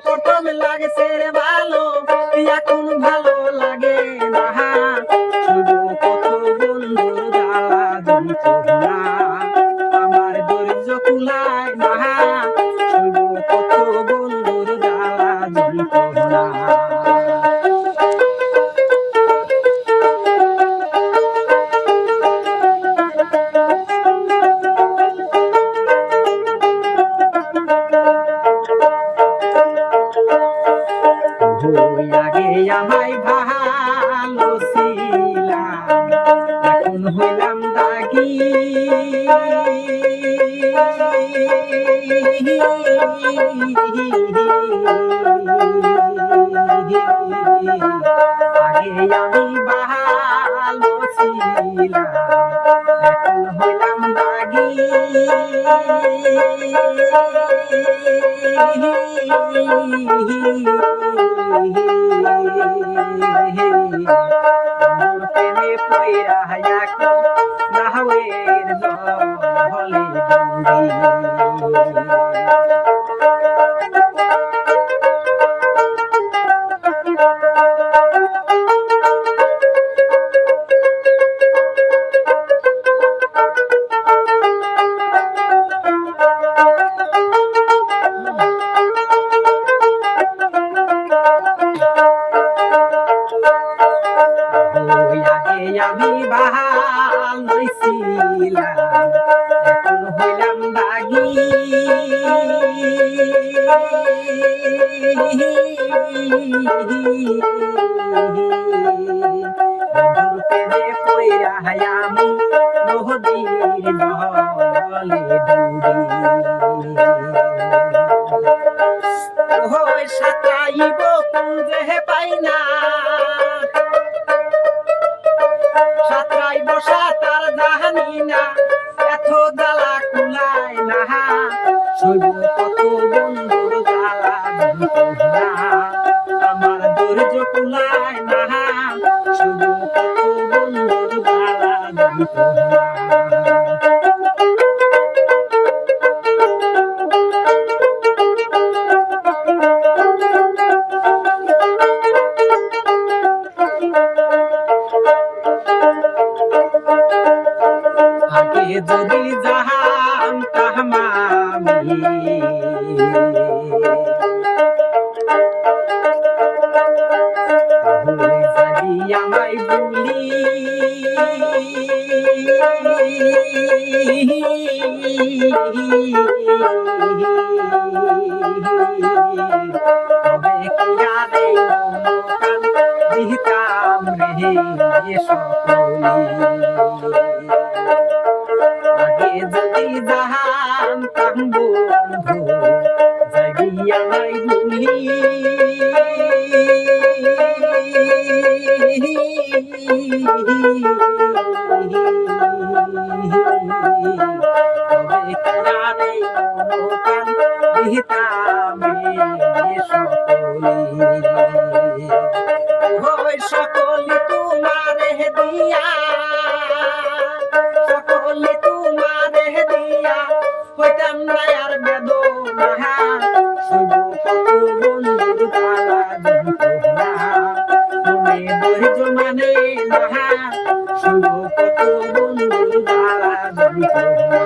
importa me la se হইলাম দাগি। আগে আমি ভালো দাগি। আমার আমি ভালো ছিলাম এখন হইলাম দাগি বন্ধুর সাঁতরাই বসা তার জাহানি না এত জ্বালা কুলায় না। শৈব কত বন্ধুর যদি জাহান তাহমামি। আমায় রে সকলি। যদি জাহান তাম বন্ধু জাগিয়া নাই ভুলি তবে কারে মনোকান দিতামে হইতাম না আর বেদনা শুধু কত বন্ধুর জ্বালা যন্ত্রণা মনে ধৈর্য মানে না শুধু কত বন্ধুর জ্বালা যন্ত্রণা